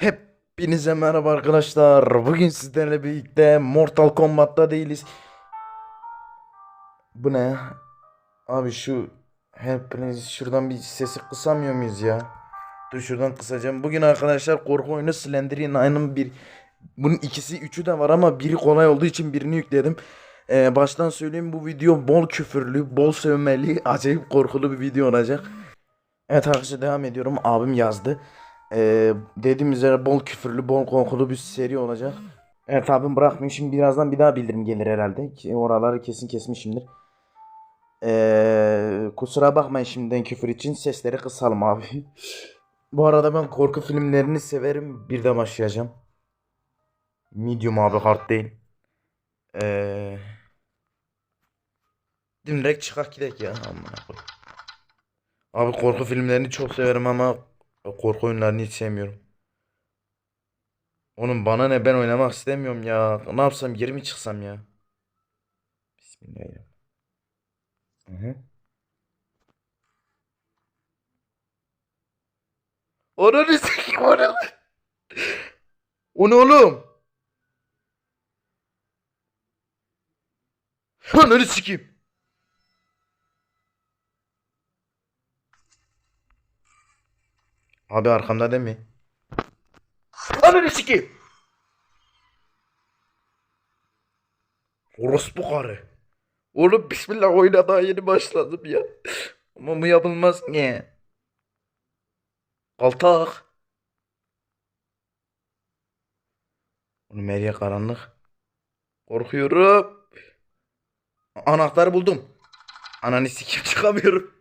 Hepinize merhaba arkadaşlar. Bugün sizlerle birlikte Mortal Kombat'ta değiliz. Bu ne? Abi şu hepiniz şuradan bir sesi kısamıyor muyuz ya? Dur şuradan kısacağım. Bugün arkadaşlar korku oyunu Slenderman'ın bir bunun ikisi üçü de var ama biri kolay olduğu için birini yükledim. Ee, baştan söyleyeyim bu video bol küfürlü, bol sövmeli, acayip korkulu bir video olacak. Evet arkadaşlar devam ediyorum. Abim yazdı. Ee, dediğim üzere bol küfürlü, bol korkulu bir seri olacak. Evet abim bırakmıyor. Şimdi birazdan bir daha bildirim gelir herhalde. Oraları kesin kesmişimdir. Ee, kusura bakmayın şimdiden küfür için. Sesleri kısalım abi. Bu arada ben korku filmlerini severim. Bir de başlayacağım. Medium abi hard değil. Ee, direkt çıkak gidek ya. Abi korku filmlerini çok severim ama korku oyunlarını hiç sevmiyorum. Onun bana ne ben oynamak istemiyorum ya. Ne yapsam geri mi çıksam ya? Bismillahirrahmanirrahim. Hı hı. Ananı sikeyim o ne lan? O ne oğlum? Ananı sikeyim. Abi arkamda değil mi? Ananı sikeyim. Orospu karı. Oğlum bismillah oyuna daha yeni başladım ya. Ama bu yapılmaz niye? Kaltak. Oğlum her yer karanlık. Korkuyorum. Anahtarı buldum. Ananı sikeyim çıkamıyorum.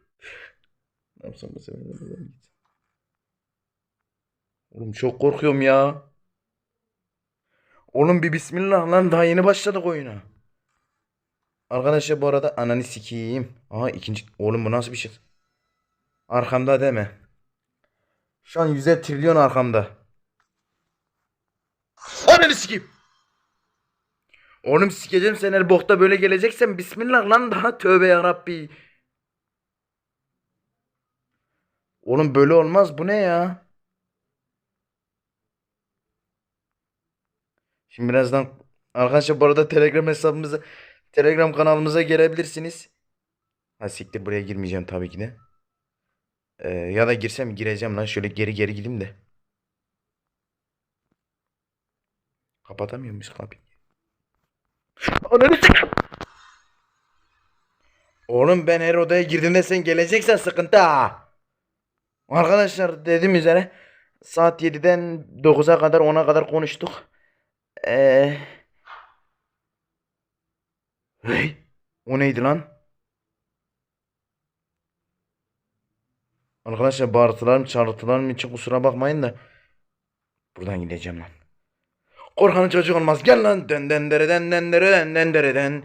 Ne yapsam bu sefer. Oğlum çok korkuyorum ya. Oğlum bir bismillah lan daha yeni başladık oyuna. Arkadaşlar bu arada ananı sikeyim. Aha ikinci. Oğlum bu nasıl bir şey? Arkamda deme. Şu an yüze trilyon arkamda. Ananı sikeyim. Oğlum sikeceğim sen her bokta böyle geleceksen bismillah lan daha tövbe yarabbi. Oğlum böyle olmaz bu ne ya? Şimdi birazdan arkadaşlar bu arada Telegram hesabımıza Telegram kanalımıza gelebilirsiniz. Ha siktir buraya girmeyeceğim tabii ki de. Ee, ya da girsem gireceğim lan şöyle geri geri gideyim de. Kapatamıyor muyuz kapıyı? Ananı sikeyim. Oğlum ben her odaya girdiğimde sen geleceksen sıkıntı ha. Arkadaşlar dediğim üzere saat 7'den 9'a kadar 10'a kadar konuştuk. Ee... Hey, o neydi lan? Arkadaşlar bağırtılarım çağrıtılarım için kusura bakmayın da buradan gideceğim lan. Korkanın çocuk olmaz. Gel lan. Den den dere den den dere den den dere den.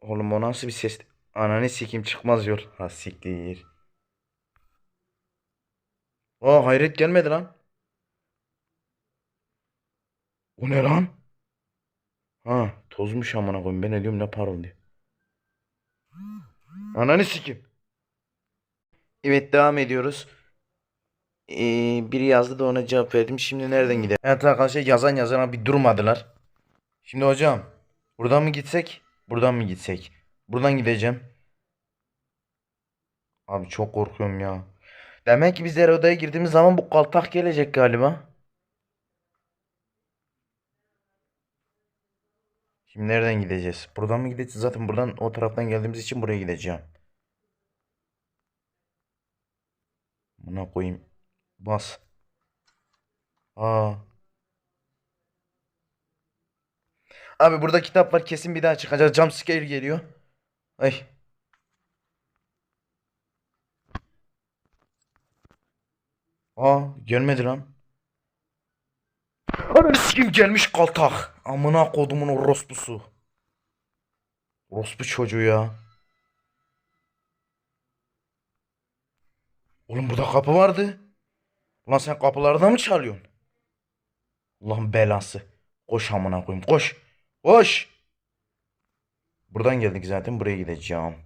Oğlum o nasıl bir ses? Ananı sikeyim çıkmaz yol. Ha siktir. Aa hayret gelmedi lan. O ne lan? Ha tozmuş amına koyayım. Ben ne diyorum ne parıl diyor. Ananı sikeyim. Evet devam ediyoruz. Ee, biri yazdı da ona cevap verdim. Şimdi nereden gidelim? Evet arkadaşlar yazan yazana bir durmadılar. Şimdi hocam buradan mı gitsek? Buradan mı gitsek? Buradan gideceğim. Abi çok korkuyorum ya. Demek ki biz her odaya girdiğimiz zaman bu kaltak gelecek galiba. Şimdi nereden gideceğiz? Buradan mı gideceğiz? Zaten buradan o taraftan geldiğimiz için buraya gideceğim. Buna koyayım. Bas. Aa. Abi burada kitap var kesin bir daha çıkacak. Jumpscare geliyor. Ay. Aa gelmedi lan. Ananı sikeyim gelmiş kaltak. Amına kodumun orospusu. Orospu çocuğu ya. Oğlum burada kapı vardı. Ulan sen kapılarda mı çalıyorsun? Allah'ın belası. Koş amına koyayım koş. Koş. Buradan geldik zaten buraya gideceğim.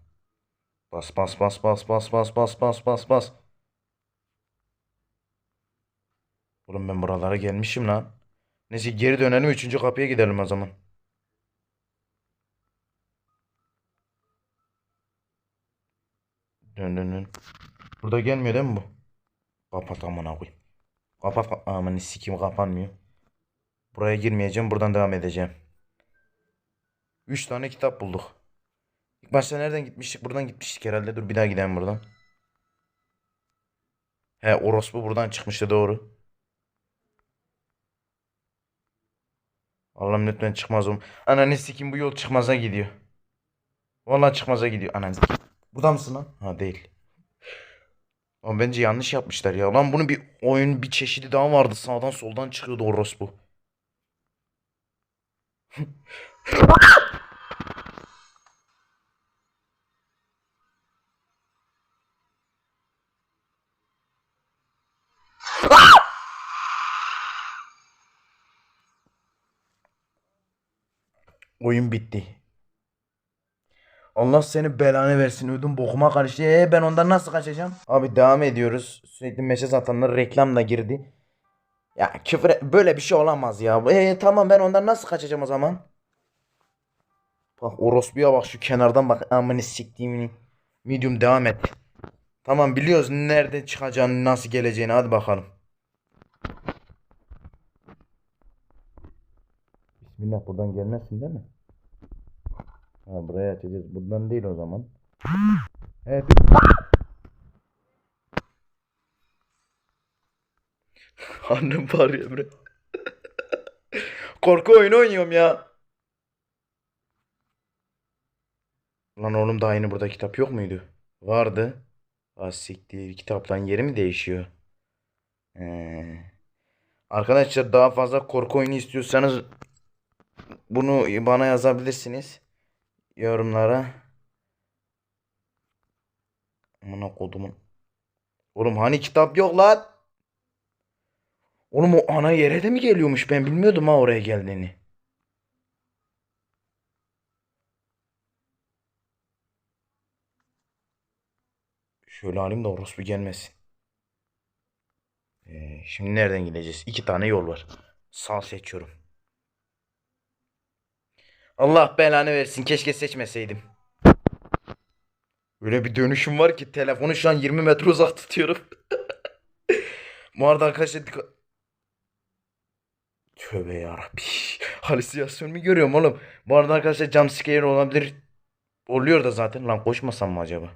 Bas bas bas bas bas bas bas bas bas bas. Oğlum ben buralara gelmişim lan. Neyse geri dönelim üçüncü kapıya gidelim o zaman. Dön dön dön. Burada gelmiyor değil mi bu? Kapat amına koyayım. Kapat ka- aman sikim kapanmıyor. Buraya girmeyeceğim buradan devam edeceğim. Üç tane kitap bulduk. İlk başta nereden gitmiştik? Buradan gitmiştik herhalde. Dur bir daha gidelim buradan. He orospu buradan çıkmıştı doğru. Allah'ım lütfen çıkmaz oğlum. Ananı sikim bu yol çıkmaza gidiyor. Vallahi çıkmaza gidiyor. Ananı sikim. Burada mısın lan? Ha değil. Ama bence yanlış yapmışlar ya. Lan bunun bir oyun bir çeşidi daha vardı. Sağdan soldan çıkıyordu orospu. Oyun bitti. Allah seni belanı versin. Ödüm bokuma karıştı. Ee, ben ondan nasıl kaçacağım? Abi devam ediyoruz. Sürekli mesaj atanlar reklam da girdi. Ya küfür et- böyle bir şey olamaz ya. Ee, tamam ben ondan nasıl kaçacağım o zaman? Bak orospuya bak şu kenardan bak. Amını siktiğimini. Medium devam et. Tamam biliyoruz nerede çıkacağını nasıl geleceğini hadi bakalım. Bismillah buradan gelmezsin değil mi? Ha buraya açacağız. Buradan değil o zaman. Evet. Annem bağırıyor bre. Korku oyunu oynuyorum ya. Lan oğlum daha yeni burada kitap yok muydu? Vardı. Az siktir. Kitapların yeri mi değişiyor? Ee. Arkadaşlar daha fazla korku oyunu istiyorsanız bunu bana yazabilirsiniz. Yorumlara. Amına kodumun. Oğlum hani kitap yok lan? Oğlum o ana yere de mi geliyormuş? Ben bilmiyordum ha oraya geldiğini. Şöyle alayım da orospu gelmesin. Ee, şimdi nereden gideceğiz? İki tane yol var. Sağ seçiyorum. Allah belanı versin. Keşke seçmeseydim. Öyle bir dönüşüm var ki telefonu şu an 20 metre uzak tutuyorum. Bu arada arkadaşlar dikkat... Tövbe yarabbi. Halüsinasyon mu görüyorum oğlum? Bu arada arkadaşlar jumpscare olabilir. Oluyor da zaten. Lan koşmasam mı acaba?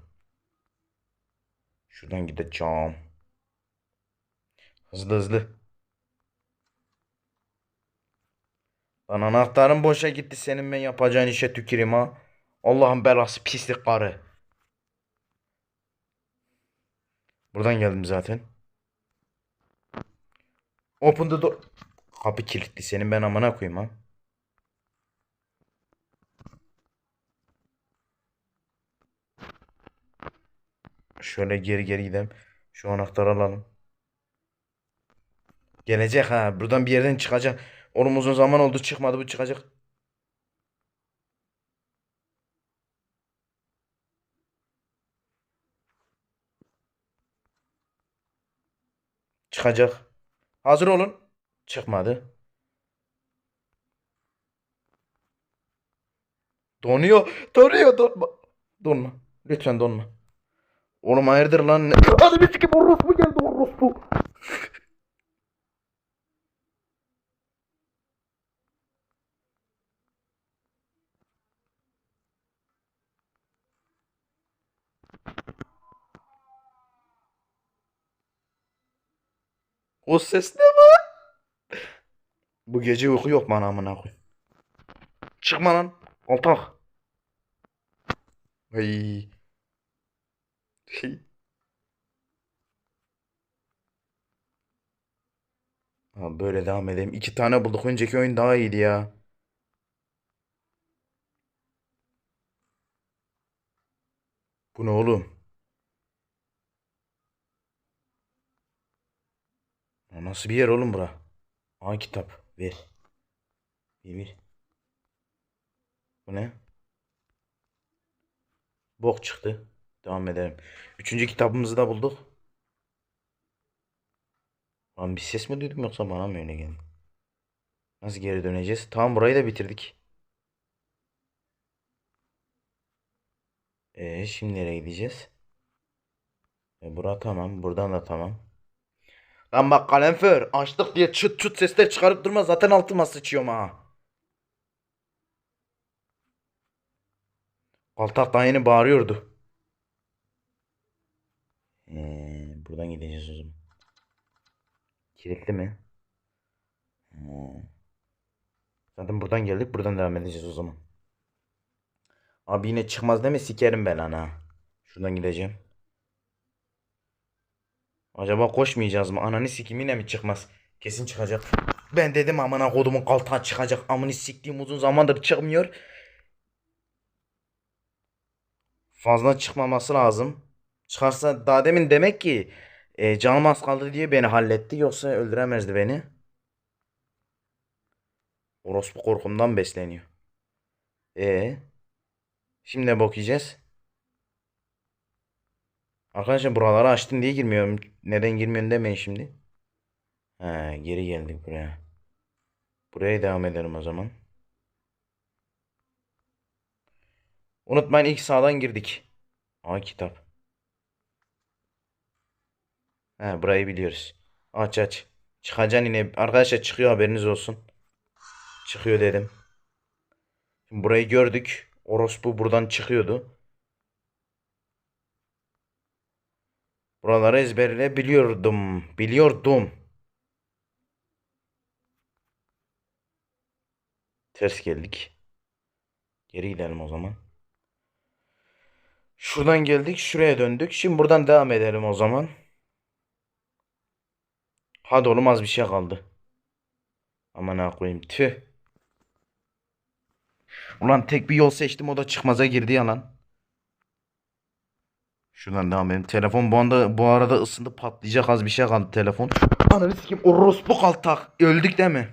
Şuradan gideceğim. Hızlı hızlı. Lan anahtarın boşa gitti senin ben yapacağın işe tüküreyim ha. Allah'ın belası pislik karı. Buradan geldim zaten. Open the door. Kapı kilitli senin ben amına koyayım ha. Şöyle geri geri gidelim. Şu anahtarı alalım. Gelecek ha. Buradan bir yerden çıkacak. Oğlum uzun zaman oldu çıkmadı bu çıkacak. Çıkacak. Hazır olun. Çıkmadı. Donuyor. Donuyor. Donma. Donma. Lütfen donma. Oğlum hayırdır lan? Hadi bir sikim orospu geldi orospu. O ses ne lan? Bu gece uyku yok bana amına koy. Çıkma lan. Altak. Ay. Şey. Ha, böyle devam edelim. İki tane bulduk. Önceki oyun daha iyiydi ya. Bu ne oğlum? Ya Nasıl bir yer oğlum bura? Aa kitap. Ver. Bir. Bu ne? Bok çıktı. Devam edelim. Üçüncü kitabımızı da bulduk. Lan bir ses mi duydum yoksa bana mı öyle geldi? Nasıl geri döneceğiz? Tamam burayı da bitirdik. Ee, şimdi nereye gideceğiz? E, bura tamam. Buradan da tamam. Lan bak kalemfer açtık diye çıt çıt sesler çıkarıp durma zaten altıma sıçıyorum ha. Kaltak daha yeni bağırıyordu. Ee, buradan gideceğiz o zaman. Kilitli mi? Ee, zaten buradan geldik buradan devam edeceğiz o zaman. Abi yine çıkmaz deme sikerim ben ana. Şuradan gideceğim. Acaba koşmayacağız mı? Ananı sikim yine mi çıkmaz? Kesin çıkacak. Ben dedim amına kodumun kaltağı çıkacak. Amını siktiğim uzun zamandır çıkmıyor. Fazla çıkmaması lazım. Çıkarsa daha demin demek ki e, canım az kaldı diye beni halletti. Yoksa öldüremezdi beni. Orospu korkumdan besleniyor. E Şimdi bok yiyeceğiz? Arkadaşlar buraları açtım diye girmiyorum. Neden girmiyorsun demeyin şimdi. Ha, geri geldik buraya. Buraya devam edelim o zaman. Unutmayın ilk sağdan girdik. Aa kitap. Ha, burayı biliyoruz. Aç aç. Çıkacaksın yine. Arkadaşlar çıkıyor haberiniz olsun. Çıkıyor dedim. Şimdi burayı gördük. Orospu buradan çıkıyordu. Buraları ezberle biliyordum. Biliyordum. Ters geldik. Geri gidelim o zaman. Şuradan geldik. Şuraya döndük. Şimdi buradan devam edelim o zaman. Hadi oğlum az bir şey kaldı. Aman ha koyayım. Tüh. Ulan tek bir yol seçtim o da çıkmaza girdi yalan. Şuradan devam edelim. Telefon bu anda bu arada ısındı patlayacak az bir şey kaldı telefon. Ananı sikeyim orospu kaltak. Öldük değil mi?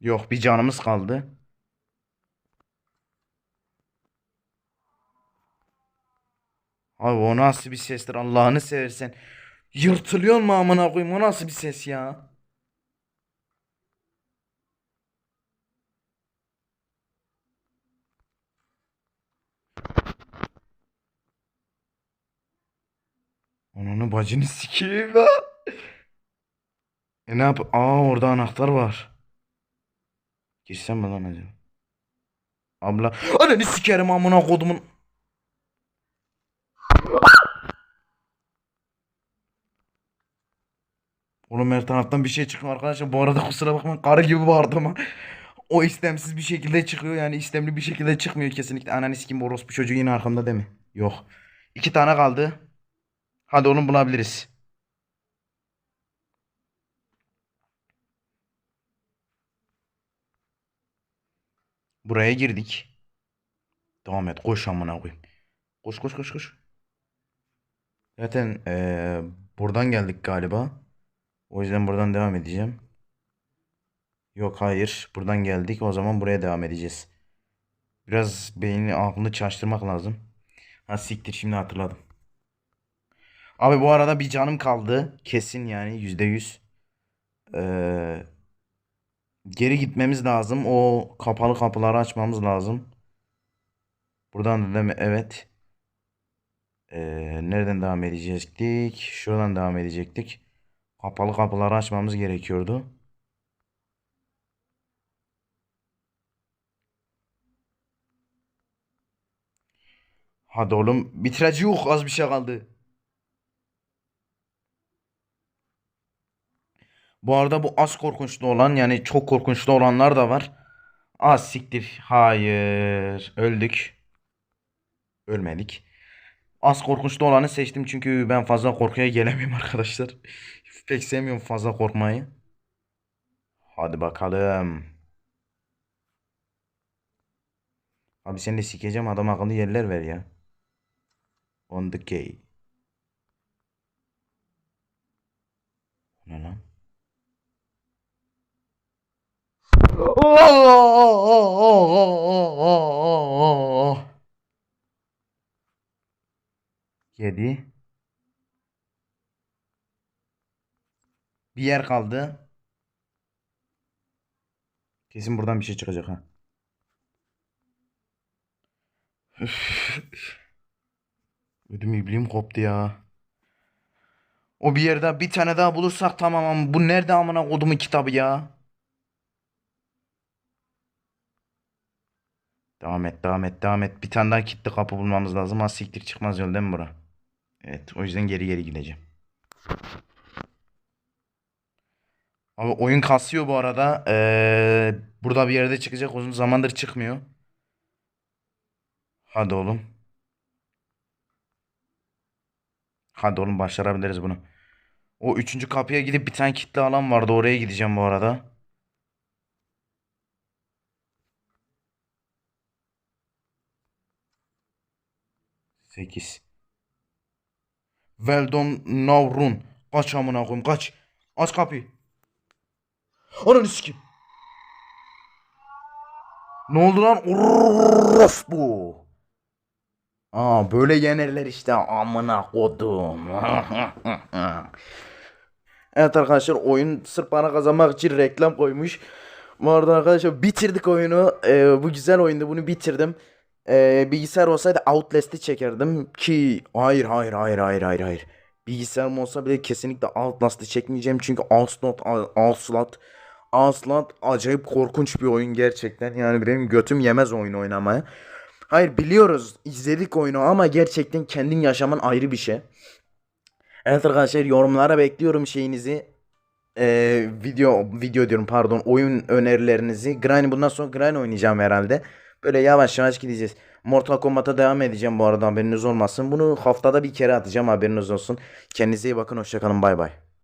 Yok bir canımız kaldı. Abi o nasıl bir sestir Allah'ını seversen. Yırtılıyor mu amına koyayım o nasıl bir ses ya? Onun bacını sikeyim ya. E ne yap? Aa orada anahtar var. Girsem mi lan acaba? Abla. Ananı sikerim amına kodumun. Oğlum her taraftan bir şey çıkıyor arkadaşlar. Bu arada kusura bakmayın karı gibi bağırdım ama. O istemsiz bir şekilde çıkıyor yani istemli bir şekilde çıkmıyor kesinlikle. Ananı sikeyim orospu çocuğu yine arkamda değil mi? Yok. İki tane kaldı. Hadi onu bulabiliriz. Buraya girdik. Devam et. Koş amına koyayım. Koş koş koş koş. Zaten eee, buradan geldik galiba. O yüzden buradan devam edeceğim. Yok hayır. Buradan geldik. O zaman buraya devam edeceğiz. Biraz beynini aklını çalıştırmak lazım. Ha siktir şimdi hatırladım. Abi bu arada bir canım kaldı. Kesin yani yüzde yüz. Ee, geri gitmemiz lazım. O kapalı kapıları açmamız lazım. Buradan da mi? Evet. Ee, nereden devam edecektik? Şuradan devam edecektik. Kapalı kapıları açmamız gerekiyordu. Hadi oğlum bitireci yok az bir şey kaldı. Bu arada bu az korkunçlu olan yani çok korkunçlu olanlar da var. Az siktir. Hayır. Öldük. Ölmedik. Az korkunçlu olanı seçtim çünkü ben fazla korkuya gelemiyorum arkadaşlar. Pek sevmiyorum fazla korkmayı. Hadi bakalım. Abi seni de sikeceğim adam akıllı yerler ver ya. On the key. Ne lan? Yedi. Bir yer kaldı. Kesin buradan bir şey çıkacak ha. Ödüm ibliğim koptu ya. O bir yerde bir tane daha bulursak tamam ama bu nerede amına kodumun kitabı ya? Devam et, devam et, devam et. Bir tane daha kilitli kapı bulmamız lazım. Az siktir çıkmaz yol değil mi bura? Evet, o yüzden geri geri gideceğim. Abi oyun kasıyor bu arada. Ee, burada bir yerde çıkacak. Uzun zamandır çıkmıyor. Hadi oğlum. Hadi oğlum başarabiliriz bunu. O üçüncü kapıya gidip bir tane kilitli alan vardı. Oraya gideceğim bu arada. Sekiz. Veldon Navrun. Kaç amına koyayım kaç. Aç kapıyı. Ananı sikeyim. Ne oldu lan? Of bu. Aa böyle yenerler işte amına kodum. evet arkadaşlar oyun sırf para kazanmak için reklam koymuş. Bu arada arkadaşlar bitirdik oyunu. Ee, bu güzel oyundu bunu bitirdim. Ee, bilgisayar olsaydı Outlast'i çekerdim ki hayır hayır hayır hayır hayır hayır. Bilgisayarım olsa bile kesinlikle Outlast'ı çekmeyeceğim çünkü Outlast Outlast Outlast acayip korkunç bir oyun gerçekten. Yani benim götüm yemez oyun oynamaya. Hayır biliyoruz izledik oyunu ama gerçekten kendin yaşaman ayrı bir şey. Evet arkadaşlar yorumlara bekliyorum şeyinizi. Ee, video video diyorum pardon oyun önerilerinizi. Granny bundan sonra Granny oynayacağım herhalde. Böyle yavaş yavaş gideceğiz. Mortal Kombat'a devam edeceğim bu arada haberiniz olmasın. Bunu haftada bir kere atacağım haberiniz olsun. Kendinize iyi bakın hoşçakalın bay bay.